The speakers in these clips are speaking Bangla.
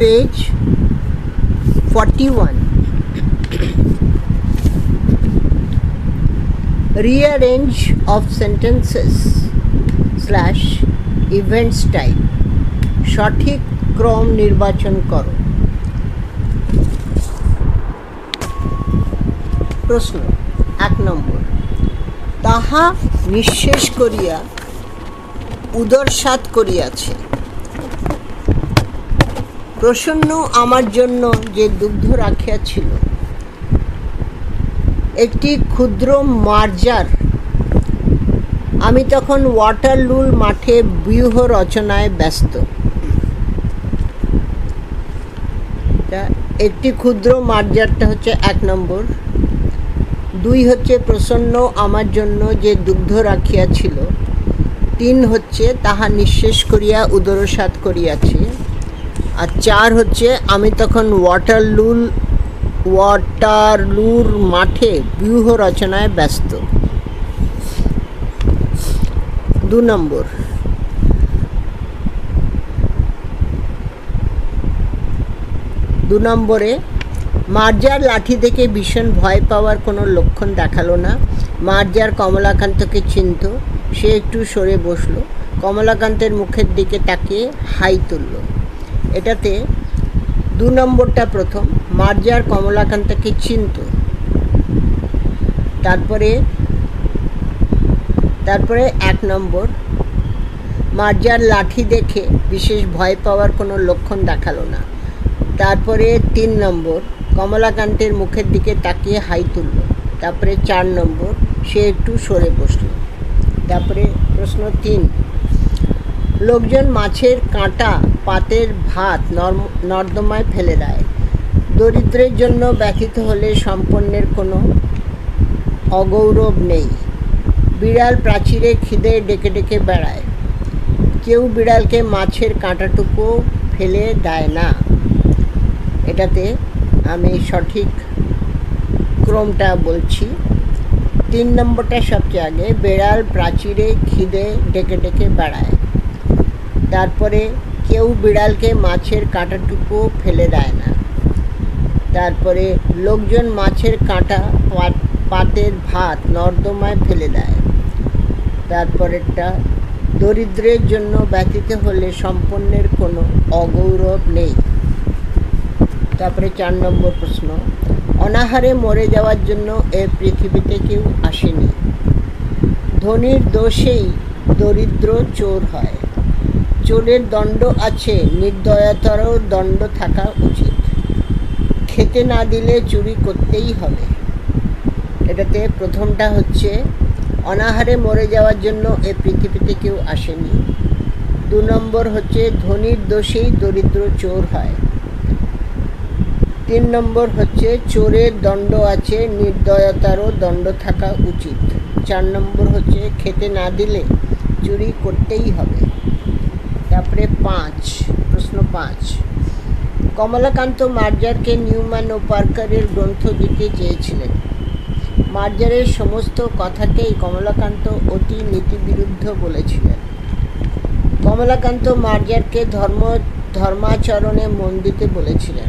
page 41 rearrange of sentences slash events type. সঠিক ক্রম নির্বাচন করো। প্রশ্ন, এক নম্বর। তাহা নিঃশেষ করিয়া উদরসাত করিয়াছে। প্রসন্ন আমার জন্য যে দুগ্ধ রাখিয়াছিল। একটি ক্ষুদ্র মার্জার। আমি তখন ওয়াটারলুল মাঠে ব্যূহ রচনায় ব্যস্ত। একটি ক্ষুদ্র মার্জারটা হচ্ছে এক নম্বর। দুই হচ্ছে প্রসন্ন আমার জন্য যে দুগ্ধ রাখিয়াছিল। তিন হচ্ছে তাহা নিঃশেষ করিয়া উদরসাত করিয়াছে। আর চার হচ্ছে, আমি তখন ওয়াটারলুল, ওয়াটারলুর মাঠে ব্যূহ রচনায় ব্যস্ত। দু নম্বর। দু নম্বরে, মার্জার লাঠি দেখে ভীষণ ভয় পাওয়ার কোনো লক্ষণ দেখাল না। মার্জার কমলাকান্তকে চিনত, সে একটু সরে বসল, কমলাকান্তের মুখের দিকে তাকিয়ে হাই তুলল। এটাতে দু নম্বরটা প্রথম, মার্জার কমলাকান্তকে চিনত? তারপরে তারপরে এক নম্বর, মার্জার লাঠি দেখে বিশেষ ভয় পাওয়ার কোনো লক্ষণ দেখাল না। তারপরে তিন নম্বর, কমলাকান্তের মুখের দিকে তাকিয়ে হাই তুলল। তারপরে চার নম্বর, সে একটু সরে বসল। তারপরে প্রশ্ন তিন, লোকজন মাছের কাঁটা পাতের ভাত নর্দমায় ফেলে দেয়। দরিদ্রের জন্য ব্যথিত হলে সম্পন্নের কোনো অগৌরব নেই। বিড়াল প্রাচীরে খিদে ডেকে ডেকে বেড়ায়। কেউ বিড়ালকে মাছের কাঁটাটুকু ফেলে দেয় না। এটাতে আমি সঠিক ক্রমটা বলছি। তিন নম্বরটা সবচেয়ে আগে, বেড়াল প্রাচীরে খিদে ডেকে ডেকে বেড়ায়। তারপরে কেউ বিড়ালকে মাছের কাঁটাটুকু ফেলে দেয় না। তারপরে লোকজন মাছের কাঁটা পাত- পাতের ভাত নর্দমায় ফেলে দেয়। তারপরেরটা, দরিদ্রের জন্য ব্যতীত হলে সম্পন্নের কোনো অগৌরব নেই। তারপরে চার নম্বর প্রশ্ন, অনাহারে মরে যাওয়ার জন্য এ পৃথিবীতে কেউ আসেনি। ধনির দোষেই দরিদ্র চোর হয়। চোরের দণ্ড আছে, নির্দয়তারও দণ্ড থাকা উচিত। খেতে না দিলে চুরি করতেই হবে। এটাতে প্রথমটা হচ্ছে, অনাহারে মরে যাওয়ার জন্য এ পৃথিবীতে কেউ আসেনি। দু নম্বর হচ্ছে, ধনির দোষেই দরিদ্র চোর হয়। তিন নম্বর হচ্ছে, চোরের দণ্ড আছে, নির্দয়তারও দণ্ড থাকা উচিত। চার নম্বর হচ্ছে, খেতে না দিলে চুরি করতেই হবে। তারপরে পাঁচ, প্রশ্ন পাঁচ। কমলাকান্ত মার্জারকে নিউম্যান ও পার্কারের গ্রন্থ দিতে চেয়েছিলেন। মার্জারের সমস্ত কথাকেই কমলাকান্ত অতি নীতিবিরুদ্ধ বলেছিলেন। কমলাকান্ত মার্জারকে ধর্ম, ধর্মাচরণে মন দিতে বলেছিলেন।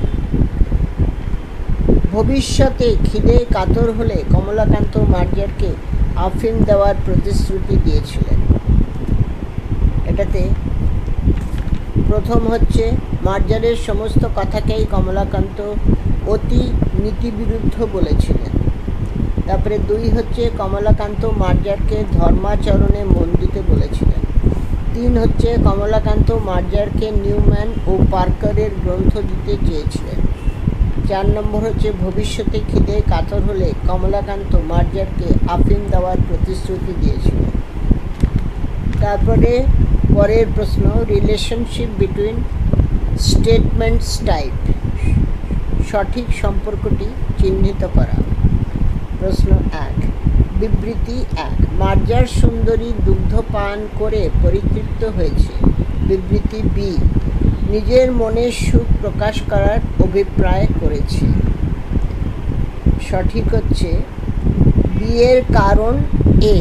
ভবিষ্যতে খিদে কাতর হলে কমলাকান্ত মার্জারকে আফিম দেওয়ার প্রতিশ্রুতি দিয়েছিলেন। এটাতে প্রথম হচ্ছে মার্জারের সমস্ত কথাকেই কমলাকান্ত অতি নীতিবিরুদ্ধ বলেছিলেন। তারপরে দুই হচ্ছে কমলাকান্ত মার্জারকে ধর্মাচরণে মন দিতে বলেছিলেন। তিন হচ্ছে কমলাকান্ত মার্জারকে নিউম্যান ও পার্কারের গ্রন্থ দিতে চেয়েছিলেন। চার নম্বর হচ্ছে ভবিষ্যতে খিদে কাতর হলে কমলাকান্ত মার্জারকে আফিম দেওয়ার প্রতিশ্রুতি দিয়েছিলেন। তারপরে পরের প্রশ্ন রিলেশনশিপ বিটুইন স্টেটমেন্টস টাইপ সঠিক সম্পর্কটি চিহ্নিত করা। প্রশ্ন এক, বিবৃতি এক, মার্জার সুন্দরী দুগ্ধ পান করে পরিতৃপ্ত হয়েছে। বিবৃতি বি, নিজের মনের সুখ প্রকাশ করার অভিপ্রায় করেছে। সঠিক হচ্ছে, বিয়ের কারণ এ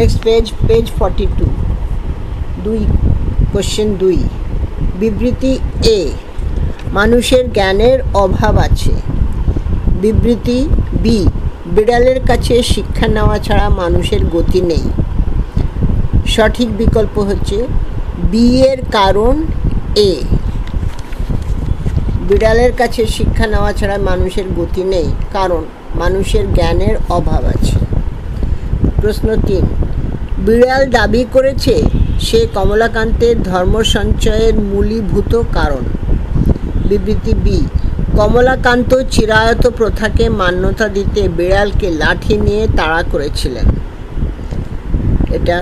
next page page forty two দুই কোশ্চেন দুই। বিবৃতি এ মানুষের জ্ঞানের অভাব আছে। বিবৃতি বি বিড়ালের কাছে শিক্ষা নেওয়া ছাড়া মানুষের গতি নেই। সঠিক বিকল্প হচ্ছে বি এর কারণ এ বিড়ালের কাছে শিক্ষা নেওয়া ছাড়া মানুষের গতি নেই, কারণ মানুষের জ্ঞানের অভাব আছে। প্রশ্ন তিন বিড়াল দাবি করেছে সে কমলাকান্তের ধর্ম সঞ্চয়ের মূলীভূত কারণ। বিবৃতি বি, কমলাকান্ত চিরায়ত প্রথাকে মান্যতা দিতে বিড়ালকে লাঠি নিয়ে তাড়া করেছিলেন। এটা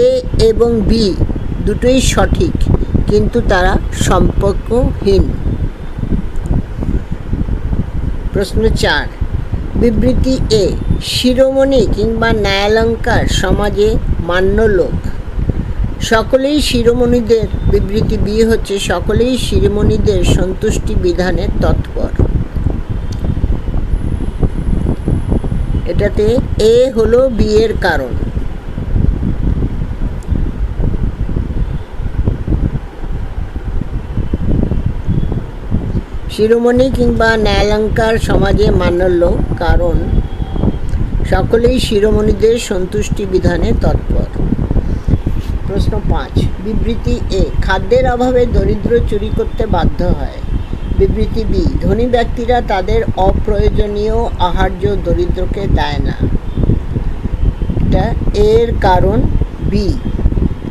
এ এবং বি দুটোই সঠিক, কিন্তু তারা সম্পর্কহীন। প্রশ্ন চার বিবৃতি এ, শিরোমণি কিংবা ন্যায়ালঙ্কার সমাজে মান্য লোক। সকলেই শিরোমণিদের বিবৃতি বি হচ্ছে, সকলেই শিরোমণিদের সন্তুষ্টি বিধানের তৎপর। এটাতে এ হলো বিয়ের কারণ। শিরোমণি কিংবা ন্যায়ালঙ্কার সমাজে মান্য লোক কারণ সকলেই শিরোমণিদের সন্তুষ্টি বিধানে তৎপর। প্রশ্ন পাঁচ, বিবৃতি এ, খাদ্যের অভাবে দরিদ্র চুরি করতে বাধ্য হয়। বিবৃতি বি, ধনী ব্যক্তিরা তাদের অপ্রয়োজনীয় আহার্য দরিদ্রকে দেয় না। এটা এর কারণ বি,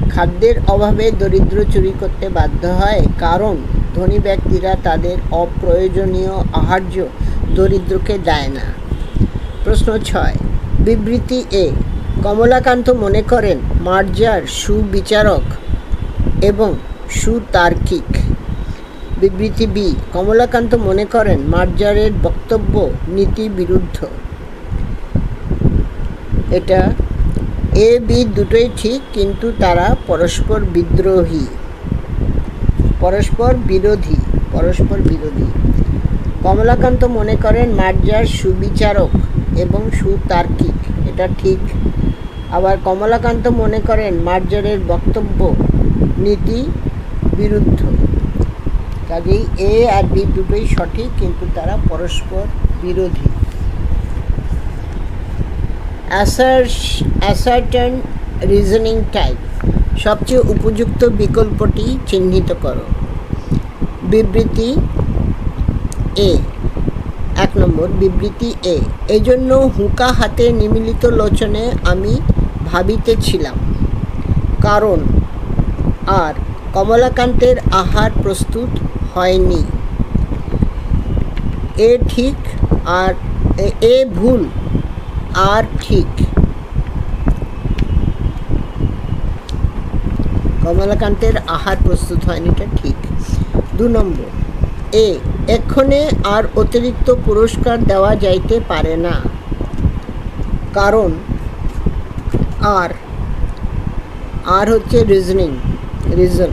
খাদ্যের অভাবে দরিদ্র চুরি করতে বাধ্য হয়, কারণ ধনী ব্যক্তিরা তাদের অপ্রয়োজনীয় আহার্য দরিদ্রকে দেয় না। প্রশ্ন ছয়। বিবৃতি এ। কমলাকান্ত মনে করেন, মার্জার সুবিচারক এবং সুতার্কিক। বিবৃতি বি। কমলাকান্ত মনে করেন, মার্জারের বক্তব্য নীতি বিরুদ্ধ এটা এ, বি দুটোই ঠিক, কিন্তু তারা পরস্পর বিদ্রোহী। পরস্পর বিরোধী পরস্পর বিরোধী। কমলাকান্ত মনে করেন মার্জার সুবিচারক এবং সুতার্কিক, এটা ঠিক। আবার কমলাকান্ত মনে করেন মার্জারের বক্তব্য নীতি বিরুদ্ধ। কাজেই এ আর বি দুটোই সঠিক, কিন্তু তারা পরস্পর বিরোধী। অ্যাসার্টেন রিজনিং টাইপ সবচেয়ে উপযুক্ত বিকল্পটি চিহ্নিত করো। বিবৃতি এ। এক নম্বর, বিবৃতি এ। এজন্য হুঁকা হাতে নিমিলিত লোচনে আমি ভাবিতেছিলাম। কারণ আর কমলাকান্তের আহার প্রস্তুত হয়নি। এ ঠিক আর এ- ভুল, আর ঠিক। কমলাকান্তের আহার প্রস্তুত হয়নি, এটা ঠিক। দু নম্বর, এ, এক্ষণে আর অতিরিক্ত পুরস্কার দেওয়া যাইতে পারে না। কারণ, আর আর হচ্ছে রিজনিং রিজন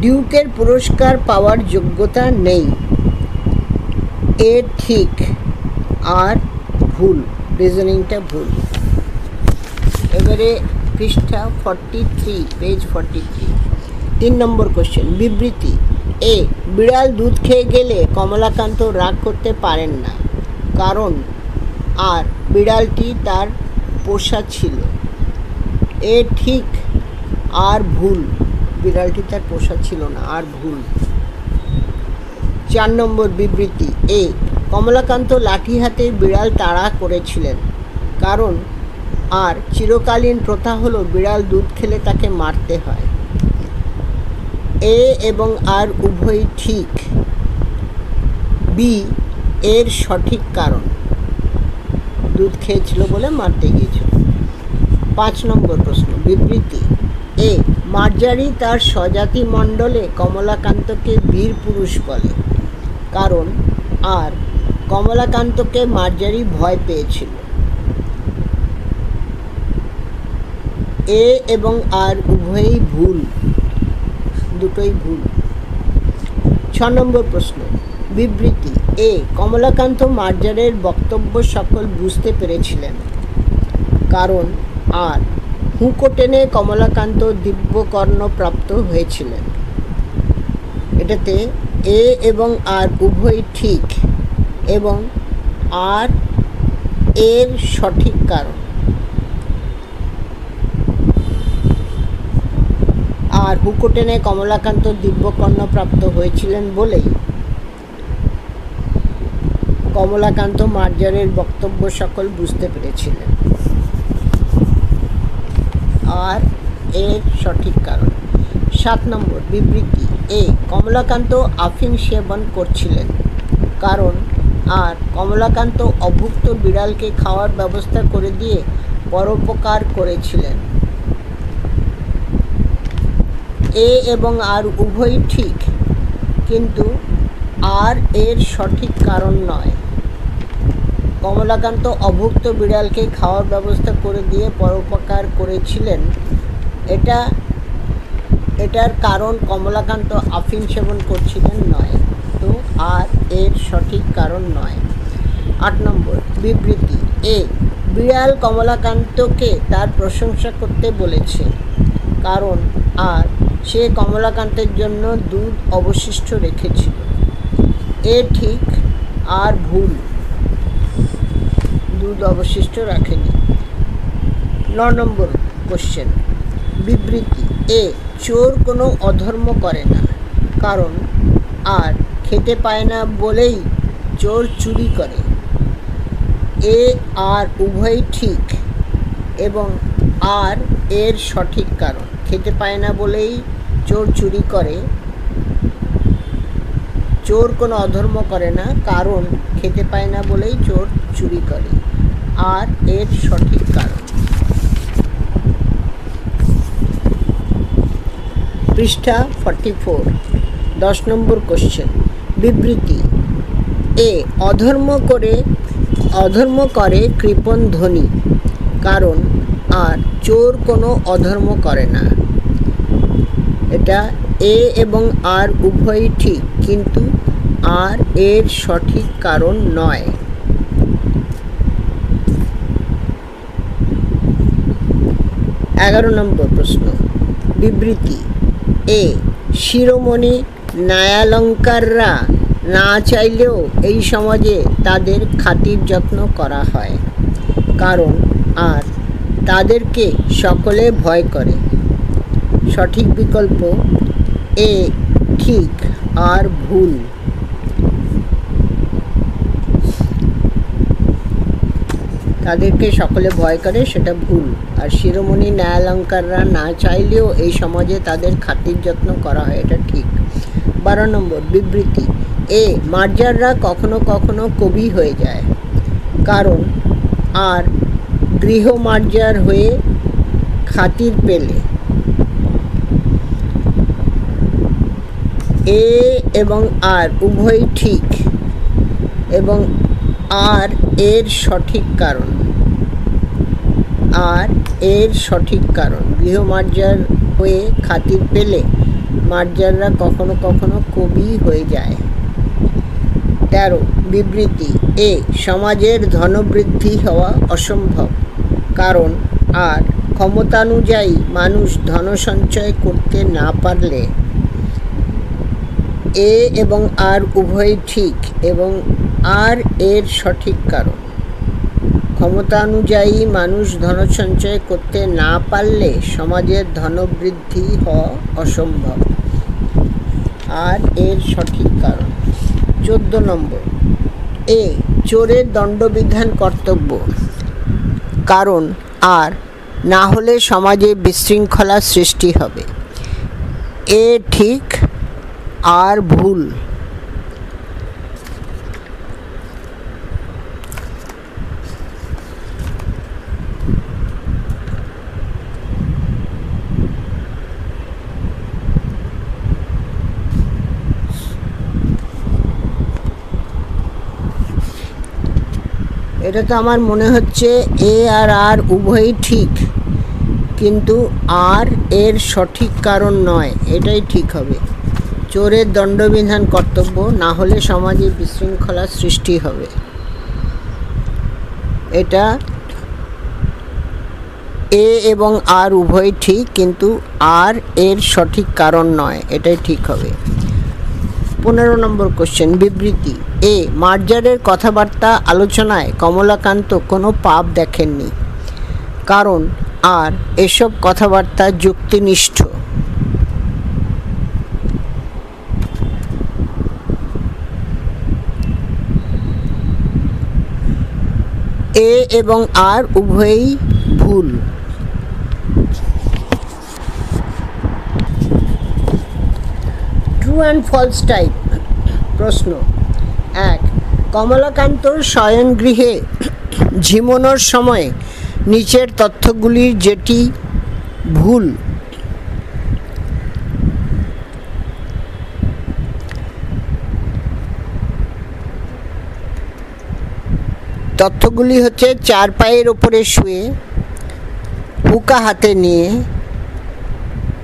ডিউকের পুরস্কার পাওয়ার যোগ্যতা নেই। এ ঠিক, আর ভুল রিজনিংটা ভুল। এবারে পৃষ্ঠা forty three page forty three তিন নম্বর কোশ্চেন বিবৃতি। এ, বিড়াল দুধ খেয়ে গেলে কমলাকান্ত রাগ করতে পারেন না। কারণ, আর বিড়ালটি তার পোষা ছিল। এ ঠিক আর ভুল, বিড়ালটি তার পোষা ছিল না, আর ভুল। চার নম্বর বিবৃতি, এ, কমলাকান্ত লাঠি হাতে বিড়াল তাড়া করেছিলেন। কারণ আর চিরকালীন প্রথা হলো বিড়াল দুধ খেলে তাকে মারতে হয়। এ এবং আর উভয়ই ঠিক। বি, এর সঠিক কারণ। দুধ খেয়েছিল বলে মারতে গিয়েছিল। পাঁচ নম্বর প্রশ্ন, বিবৃতি। এ, মার্জারি তার স্বজাতি মণ্ডলে কমলাকান্তকে বীর পুরুষ বলে। কারণ, আর কমলাকান্তকে মার্জারি ভয় পেয়েছিল। এ এবং আর উভয়ই ভুল। দুটোই ভুল। ছ নম্বর প্রশ্ন। বিবৃতি। এ, কমলাকান্ত মার্জারের বক্তব্য সকল বুঝতে পেরেছিলেন। কারণ, আর হুঁকো টেনে কমলাকান্ত দিব্যকর্ণ প্রাপ্ত হয়েছিলেন। এটাতে এ এবং আর উভয় ঠিক এবং আর এর সঠিক কারণ। আর হুঁকো টেনে কমলাকান্ত দিব্যকর্ণ প্রাপ্ত হয়েছিলেন বলেই। কমলাকান্ত মার্জারের বক্তব্য সকল বুঝতে পেরেছিলেন। আর এর সঠিক কারণ। সাত নম্বর বিবৃতি। এ, কমলাকান্ত আফিং সেবন করছিলেন। কারণ, আর কমলাকান্ত অভুক্ত বিড়ালকে খাওয়ার ব্যবস্থা করে দিয়ে পরোপকার করেছিলেন। এ এবং আর উভয়ই ঠিক, কিন্তু আর এর সঠিক কারণ নয়। কমলাকান্ত অভুক্ত বিড়ালকে খাওয়ার ব্যবস্থা করে দিয়ে পরোপকার করেছিলেন। এটা, এটার কারণ কমলাকান্ত আফিম সেবন করছিলেন নয় তো আর এর সঠিক কারণ নয়। আট নম্বর, বিবৃতি। এ, বিড়াল কমলাকান্তকে তার প্রশংসা করতে বলেছে, কারণ আর সে কমলাকান্তের জন্য দুধ অবশিষ্ট রেখেছিল। এ ঠিক আর ভুল। দুধ অবশিষ্ট রাখেনি। ন নম্বর কোশ্চেন বিবৃতি। এ চোর কোনো অধর্ম করে না, কারণ আর খেতে পায় না বলেই চোর চুরি করে। এ আর উভয়ই ঠিক এবং আর এর সঠিক কারণ। খেতে পায় না বলেই চোর চুরি করে। চোর কোনো অধর্ম করে না, কারণ খেতে পায় না বলেই চোর চুরি করে। আর এর সঠিক কারণ। পৃষ্ঠা ফর্টি ফোর দশ নম্বর কোশ্চেন বিবৃতি। এ, অধর্ম করে অধর্ম করে কৃপণ ধনী। কারণ, আর চোর কোনো অধর্ম করে না। এটা এ এবং আর উভয়ই ঠিক, কিন্তু আর এর সঠিক কারণ নয়। এগারো নম্বর প্রশ্ন। বিবৃতি। এ, শিরোমণি ন্যায়ালঙ্কাররা না চাইলেও এই সমাজে তাদের খাতির যত্ন করা হয়। কারণ আর তাদেরকে সকলে ভয় করে। সঠিক বিকল্প এ ঠিক আর ভুল। তাদেরকে সকলে ভয় করে, সেটা ভুল। আর শিরোমণি ন্যায়ালঙ্কাররা না চাইলেও এই সমাজে তাদের খাতির যত্ন করা হয়, এটা ঠিক। বারো নম্বর, বিবৃতি। এ মার্জাররা কখনো কখনো কবি হয়ে যায়। কারণ আর গৃহমার্জার হয়ে খাতির পেলে। এ এবং আর, উভয়ই ঠিক এবং আর এর সঠিক কারণ। আর এর সঠিক কারণ, গৃহমার্জার হয়ে খাতির পেলে মার্জাররা কখনো কখনো কবি হয়ে যায়। তেরো, বিবৃতি, এ, সমাজের ধনবৃদ্ধি হওয়া অসম্ভব। কারণ আর ক্ষমতানুযায়ী মানুষ ধন সঞ্চয় করতে না পারলে এ এবং আর উভয়ই ঠিক এবং আর এর সঠিক কারণ। ক্ষমতানুযায়ী মানুষ ধন সঞ্চয় করতে না পারলে সমাজের ধনবৃদ্ধি হওয়া অসম্ভব। আর এর সঠিক কারণ। চোদ্দ নম্বর। এ চোরের দণ্ডবিধান কর্তব্য। কারণ আর না হলে সমাজে বিশৃঙ্খলা সৃষ্টি হবে। এ ঠিক আর ভুল। এটা তো আমার মনে হচ্ছে এ আর আর উভয়ই ঠিক, কিন্তু আর এর সঠিক কারণ নয়, এটাই ঠিক হবে। চোরের দণ্ডবিধান কর্তব্য, না হলে সমাজে বিশৃঙ্খলা সৃষ্টি হবে। এটা এ এবং আর উভয় ঠিক, কিন্তু আর এর সঠিক কারণ নয়, এটাই ঠিক হবে। পনেরো নম্বর কোশ্চেন বিবৃতি। এ মার্জারের কথাবার্তা আলোচনায় কমলাকান্ত কোনো পাপ দেখেননি। কারণ আর এসব কথাবার্তা যুক্তিনিষ্ঠ। এ এবং আর উভয়ই ভুল। ট্রু অ্যান্ড ফলস টাইপ প্রশ্ন। এক কমলাকান্তর শয়নগৃহে ঝিমোনোর সময় নিচের তথ্যগুলির যেটি ভুল। তথ্যগুলি হচ্ছে চার পায়ের ওপরে শুয়ে, হুকা হাতে নিয়ে।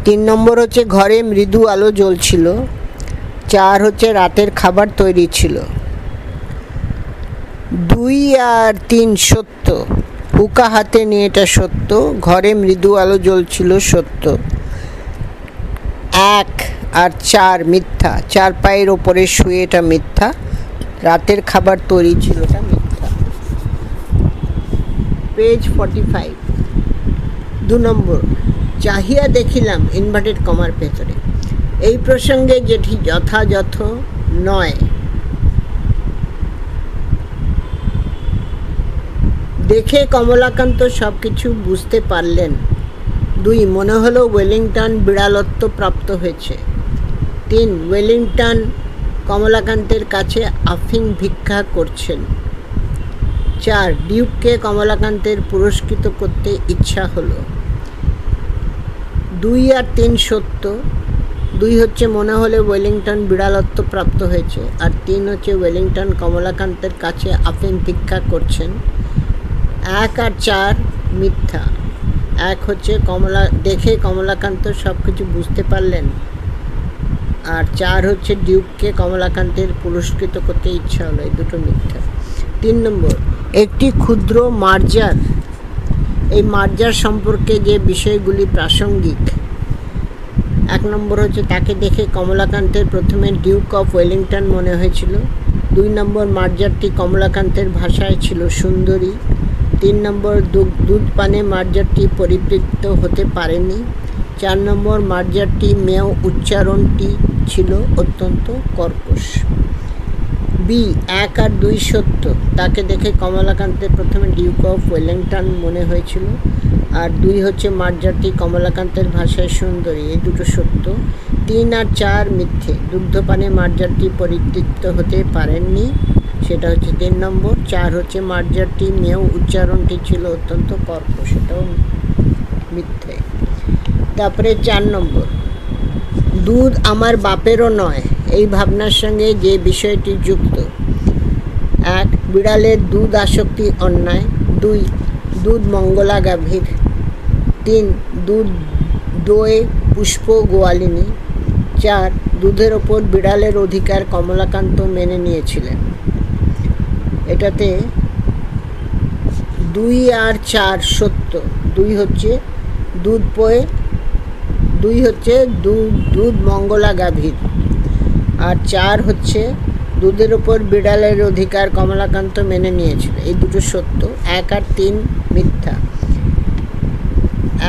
তিন নম্বর হচ্ছে ঘরে মৃদু আলো জ্বলছিল। চার হচ্ছে রাতের খাবার তৈরি ছিল। দুই আর তিন সত্য। হুকা হাতে নিয়ে এটা সত্য, ঘরে মৃদু আলো জ্বলছিল সত্য। এক আর চার মিথ্যা, চার পায়ের ওপরে শুয়ে এটা মিথ্যা, রাতের খাবার তৈরি ছিল এটা মিথ্যা। পেজ ফর্টি ফাইভ দু নম্বর, চাহিয়া দেখিলাম ইনভার্টেড কমার ভেতরে। এই প্রসঙ্গে যেটি যথাযথ নয়। দেখে কমলাকান্ত সব কিছু বুঝতে পারলেন। দুই, মনে হলো ওয়েলিংটন বিড়ালত্ব প্রাপ্ত হয়েছে। তিন, ওয়েলিংটন কমলাকান্তের কাছে আফিং ভিক্ষা করছেন। চার, ডিউককে কমলাকান্তের পুরস্কৃত করতে ইচ্ছা হলো। দুই আর তিন সত্য। দুই হচ্ছে মনে হলে ওয়েলিংটন বিড়ালত্ব প্রাপ্ত হয়েছে। আর তিন হচ্ছে ওয়েলিংটন কমলাকান্তের কাছে আফিং ভিক্ষা করছেন। এক আর চার মিথ্যা। এক হচ্ছে কমলা, দেখে কমলাকান্ত সব কিছু বুঝতে পারলেন। আর চার হচ্ছে ডিউককে কমলাকান্তের পুরস্কৃত করতে ইচ্ছা হলো, এই দুটো মিথ্যা। তিন নম্বর, একটি ক্ষুদ্র মার্জার। এই মার্জার সম্পর্কে যে বিষয়গুলি প্রাসঙ্গিক, এক নম্বর হচ্ছে তাকে দেখে কমলাকান্তের প্রথমে ডিউক অফ ওয়েলিংটন মনে হয়েছিল। দুই নম্বর মার্জারটি কমলাকান্তের ভাষায় ছিল সুন্দরী। তিন নম্বর দুধ পানে মার্জারটি পরিবৃত্ত হতে পারেনি। চার নম্বর মার্জারটি মেয় উচ্চারণটি ছিল অত্যন্ত কর্কশ। বি এক আর দুই সত্য। তাকে দেখে কমলাকান্তের প্রথমে ডিউক অফ ওয়েলিংটন মনে হয়েছিল। আর দুই হচ্ছে মার্জারটি কমলাকান্তের ভাষায় সুন্দরী। এই দুটো সত্য। তিন আর চার মিথ্যে। দুগ্ধপানে মার্জারটি পরিতৃপ্ত হতে পারেননি সেটা হচ্ছে তিন নম্বর, চার হচ্ছে মার্জারটি মেয় উচ্চারণটি ছিল অত্যন্ত কর্ক সেটাও মিথ্যে। তারপরে চার নম্বর, দুধ আমার বাপেরও নয়, এই ভাবনার সঙ্গে যে বিষয়টি যুক্ত। এক, বিড়ালের দুধ আসক্তি অন্যায়। দুই, দুধ মঙ্গলা গাভীর তিন, দুধ দোয়ে পুষ্প গোয়ালিনী। চার, দুধের ওপর বিড়ালের অধিকার কমলাকান্ত মেনে নিয়েছিলেন। এটাতে দুই আর চার সত্য। দুই হচ্ছে দুধ পোয়ে, দুই হচ্ছে দুধ দুধ মঙ্গলা গাভীর। আর চার হচ্ছে দুধের ওপর বিড়ালের অধিকার কমলাকান্ত মেনে নিয়েছিল। এই দুটো সত্য, এক আর তিন মিথ্যা।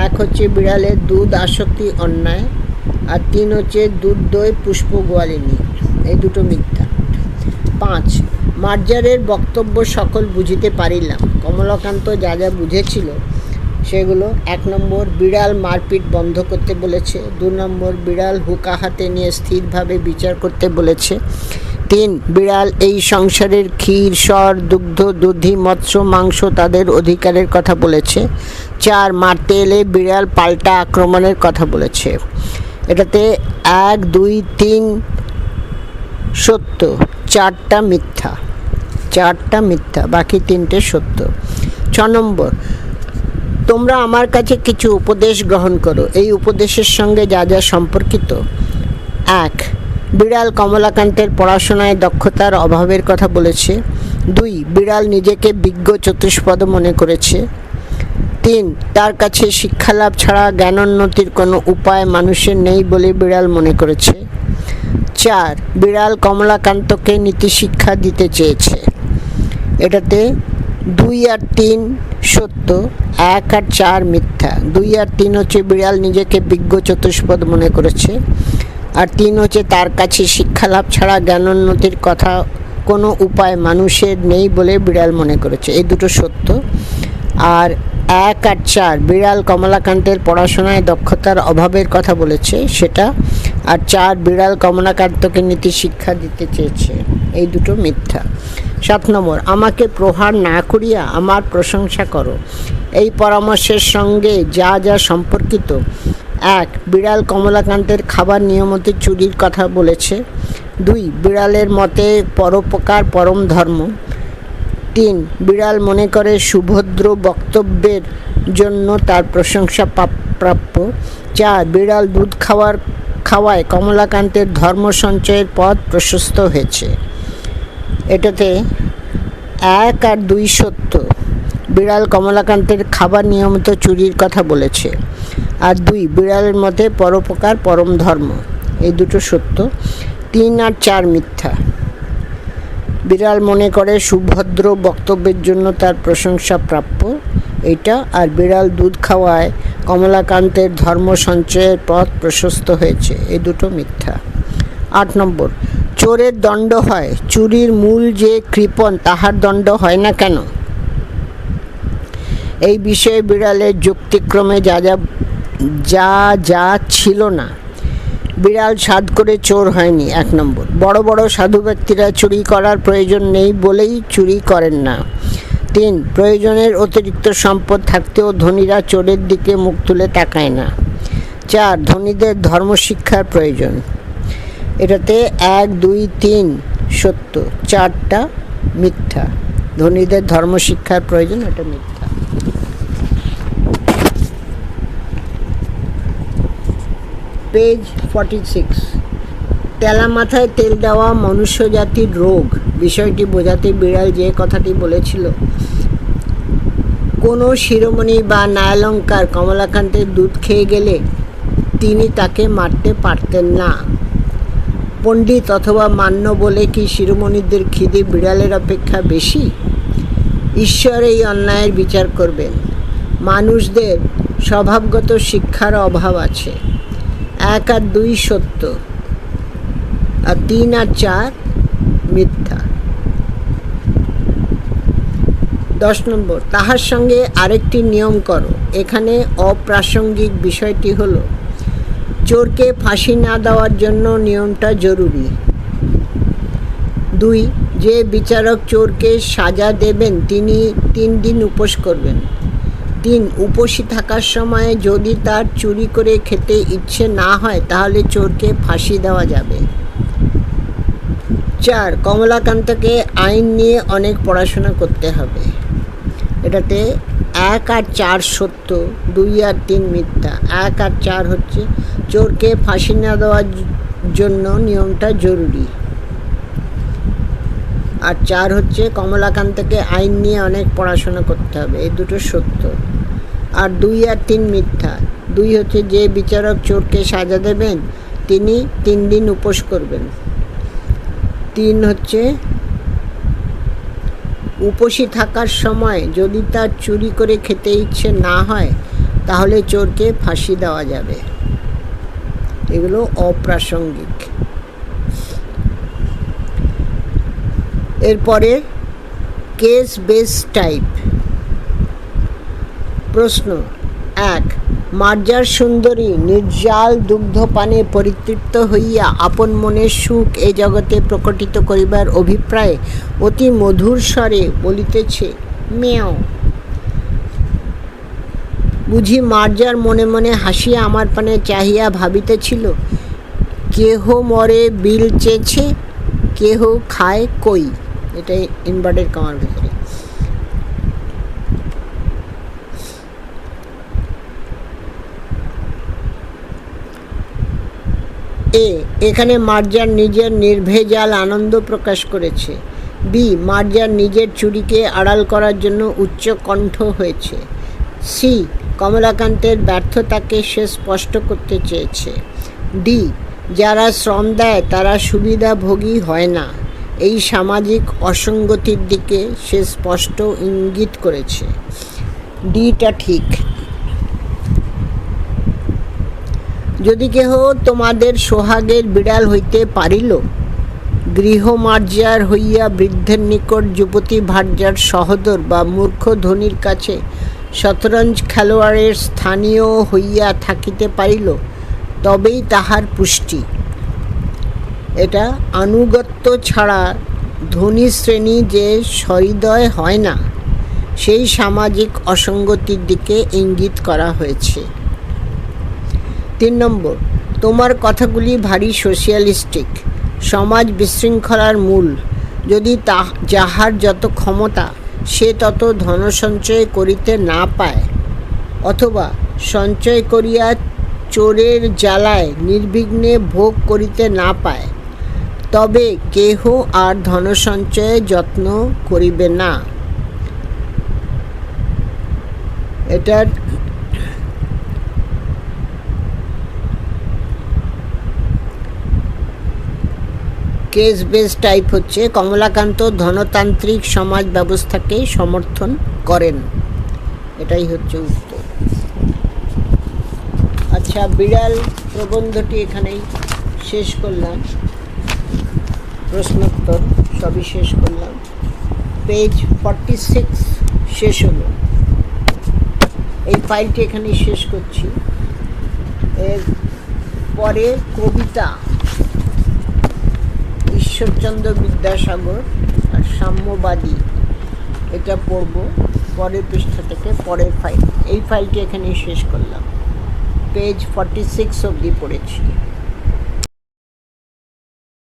এক হচ্ছে বিড়ালের দুধ আসক্তি অন্যায়, আর তিন হচ্ছে দুধ দই পুষ্প গোয়ালিনী এই দুটো মিথ্যা। পাঁচ মার্জারের বক্তব্য সকল বুঝিতে পারিলাম। কমলাকান্ত যা যা বুঝেছিল সেগুলো এক নম্বর বিড়াল মারপিট বন্ধ করতে বলেছে, দু নম্বর বিড়াল হুকা হাতে নিয়ে স্থিরভাবে বিচার করতে বলেছে, তিন বিড়াল এই সংসারের ক্ষীর, স্বর, দুগ্ধ, দুধি, মৎস্য, মাংস তাদের অধিকারের কথা বলেছে, চার মারতে এলে বিড়াল পাল্টা আক্রমণের কথা বলেছে। এটাতে এক, দুই, তিন সত্য, চারটা মিথ্যা। চারটা মিথ্যা, বাকি তিনটে সত্য। ছ নম্বর, তোমরা আমার কাছে কিছু উপদেশ গ্রহণ করো। এই উপদেশের সঙ্গে যা যা সম্পর্কিত। এক, বিড়াল কমলাকান্তের পড়াশোনায় দক্ষতার অভাবের কথা বলেছে। দুই, বিড়াল নিজেকে বিজ্ঞ চতুষ্পদ মনে করেছে। তিন, তার কাছে শিক্ষালাভ ছাড়া জ্ঞানোন্নতির কোনো উপায় মানুষের নেই বলে বিড়াল মনে করেছে। চার, বিড়াল কমলাকান্তকে নীতিশিক্ষা দিতে চেয়েছে। এটাতে দুই আর তিন সত্য, এক আর চার মিথ্যা। দুই আর তিন হচ্ছে বিড়াল নিজেকে বিজ্ঞ চতুষ্পদ মনে করেছে। আর তিন হচ্ছে তার কাছে শিক্ষালাভ ছাড়া জ্ঞানোন্নতির কথা কোনো উপায় মানুষের নেই বলে বিড়াল মনে করেছে। এই দুটো সত্য। আর এক আর চার, বিড়াল কমলাকান্তের পড়াশোনায় দক্ষতার অভাবের কথা বলেছে। সেটা আর চার বিড়াল কমলাকান্তকে নীতি শিক্ষা দিতে চেয়েছে। এই দুটো মিথ্যা। সাত নম্বর, আমাকে প্রহার না করিয়া আমার প্রশংসা করো। এই পরামর্শের সঙ্গে যা যা সম্পর্কিত। এক, বিড়াল কমলাকান্তের খাবার নিয়মিত চুরির কথা বলেছে। দুই, বিড়ালের মতে পরোপকার পরম ধর্ম। তিন, বিড়াল মনে করে সুভদ্র বক্তব্যের জন্য তার প্রশংসা প্রাপ্য চার, বিড়াল দুধ খাওয়ার খাওয়ায় কমলাকান্তের ধর্ম সঞ্চয়ের পথ প্রশস্ত হয়েছে। এটাতে এক আর দুই সত্য। বিড়াল কমলাকান্তের খাবার নিয়মিত চুরির কথা বলেছে। আর দুই, বিড়ালের মধ্যে পরোপকার পরম ধর্ম। এই দুটো সত্য। তিন আর চার মিথ্যা। বিড়াল মনে করে সুভদ্র বক্তব্যের জন্য তার প্রশংসা প্রাপ্য এটা আর বিড়াল দুধ খাওয়ায় কমলাকান্তের ধর্ম সঞ্চয়ের পথ প্রশস্ত হয়েছে। এই দুটো মিথ্যা। আট নম্বর, চোরের দণ্ড হয়। চুরির মূল যে কৃপণ, তাহার দণ্ড হয় না কেন? এই বিষয়ে বিড়ালের যুক্তিক্রমে যা যা যা যা ছিল না। বিড়াল সাধ করে চোর হয়নি। এক নম্বর, বড় বড় সাধু ব্যক্তিরা চুরি করার প্রয়োজন নেই বলেই চুরি করেন না। তিন, প্রয়োজনের অতিরিক্ত সম্পদ থাকতেও ধনীরা চোরের দিকে মুখ তুলে তাকায় না। চার, ধনীদের ধর্মশিক্ষার প্রয়োজন। এটাতে এক, দুই, তিন সত্য, চারটা মিথ্যা। ধনীদের ধর্মশিক্ষার প্রয়োজন, এটা মিথ্যা। Page forty six. তেলা মাথায় তেল দেওয়া মনুষ্য জাতির রোগ। বিষয়টি বোঝাতে বিড়াল যে কথাটি বলেছিল। কোনো শিরোমণি বা ন্যায়ালঙ্কার কমলাকান্তের দুধ খেয়ে গেলে তিনি তাকে মারতে পারতেন না। পণ্ডিত অথবা মান্য বলে কি শিরোমণিদের খিদে বিড়ালের অপেক্ষা বেশি? ঈশ্বর এই অন্যায়ের বিচার করবেন। মানুষদের স্বভাবগত শিক্ষার অভাব আছে। এক আর দুই সত্য। আর তিন আর চার মিথ্যা। দশ নম্বর, তাহার সঙ্গে আরেকটি নিয়ম করো। এখানে অপ্রাসঙ্গিক বিষয়টি হলো, চোরকে ফাঁসি না দেওয়ার জন্য নিয়মটা জরুরি। দুই, যে বিচারক চোরকে সাজা দেবেন, তিনি তিন দিন উপোস করবেন। তিন, উপসী থাকার সময় যদি তার চুরি করে খেতে ইচ্ছে না হয়, তাহলে চোরকে ফাঁসি দেওয়া যাবে। চার, কমলাকান্তকে আইন নিয়ে অনেক পড়াশোনা করতে হবে। এটাতে এক আর চার সত্য, দুই আর তিন মিথ্যা। এক আর চার হচ্ছে চোরকে ফাঁসি না দেওয়ার জন্য নিয়মটা জরুরি। আর চার হচ্ছে কমলাকান্তকে আইন নিয়ে অনেক পড়াশোনা করতে হবে। এই দুটো সত্য। আর দুই আর তিন মিথ্যা। দুই হচ্ছে যে বিচারক চোরকে সাজা দেবেন, তিনি তিন দিন উপোস করবেন। তিন হচ্ছে উপসী থাকার সময় যদি তার চুরি করে খেতে ইচ্ছে না হয়, তাহলে চোরকে ফাঁসি দেওয়া যাবে। এগুলো অপ্রাসঙ্গিক। এরপরে কেস বেস টাইপ। প্রশ্ন এক, মার্জার সুন্দরী নির্জাল দুগ্ধপানে পরিতৃপ্ত হইয়া আপন মনের সুখ এ জগতে প্রকটিত করিবার অভিপ্রায়ে অতি মধুর স্বরে বলিতেছে মেয়াও বুঝি মার্জার মনে মনে হাসিয়া আমার পানে চাহিয়া ভাবিতেছিল, কেহ মরে বিল চেছে কেহ খায় কই? এটাই ইনভার্টেড কামার ভিতরে। এ, এখানে মার্জার নিজের নির্ভেজাল আনন্দ প্রকাশ করেছে। বি, মার্জার নিজের চুরিকে আড়াল করার জন্য উচ্চ কণ্ঠ হয়েছে। সি, কমলাকান্তের ব্যর্থতাকে সে স্পষ্ট করতে চেয়েছে। ডি, যারা শ্রম দেয় তারা সুবিধাভোগী হয় না। এই সামাজিক অসঙ্গতির দিকে সে স্পষ্ট ইঙ্গিত করেছে। ডিটা ঠিক। যদি কেহ তোমাদের সোহাগের বিড়াল হইতে পারিল গৃহমার্যার হইয়া বৃদ্ধের নিকট যুবতী ভার্যার সহদর বা মূর্খ ধনির কাছে শতরঞ্জ খেলোয়াড়ের স্থানীয় হইয়া থাকিতে পারিল, তবেই তাহার পুষ্টি। এটা আনুগত্য ছাড়া ধনী শ্রেণি যে সহৃদয় হয় না, সেই সামাজিক অসঙ্গতির দিকে ইঙ্গিত করা হয়েছে। তিন নম্বর, তোমার কথাগুলি ভারী সোশিয়ালিস্টিক, সমাজ বিশৃঙ্খলার মূল। যদি তা যাহার যত ক্ষমতা, সে তত ধন সঞ্চয় করিতে না পায়। অথবা সঞ্চয় করিয়া চোরের জ্বালায় নির্বিঘ্নে ভোগ করিতে না পায়, তবে কেহ আর ধন সঞ্চয়ে যত্ন করিবে না। এটার কেস বেস টাইপ হচ্ছে কমলাকান্ত ধনতান্ত্রিক সমাজ ব্যবস্থাকে সমর্থন করেন। এটাই হচ্ছে উত্তর। আচ্ছা বিড়াল প্রবন্ধটি এখানেই শেষ করলাম। প্রশ্নোত্তর সবই শেষ করলাম। পেজ ফর্টি সিক্স শেষ হলো। এই ফাইলটি এখানেই শেষ করছি। এর পরে কবিতা। ঈশ্বরচন্দ্র বিদ্যাসাগর আর সাম্যবাদী এটা পড়ব পরের পৃষ্ঠা থেকে, পরের ফাইল এই ফাইলটি এখানেই শেষ করলাম। পেজ ফর্টি সিক্স অব্দি পড়েছি।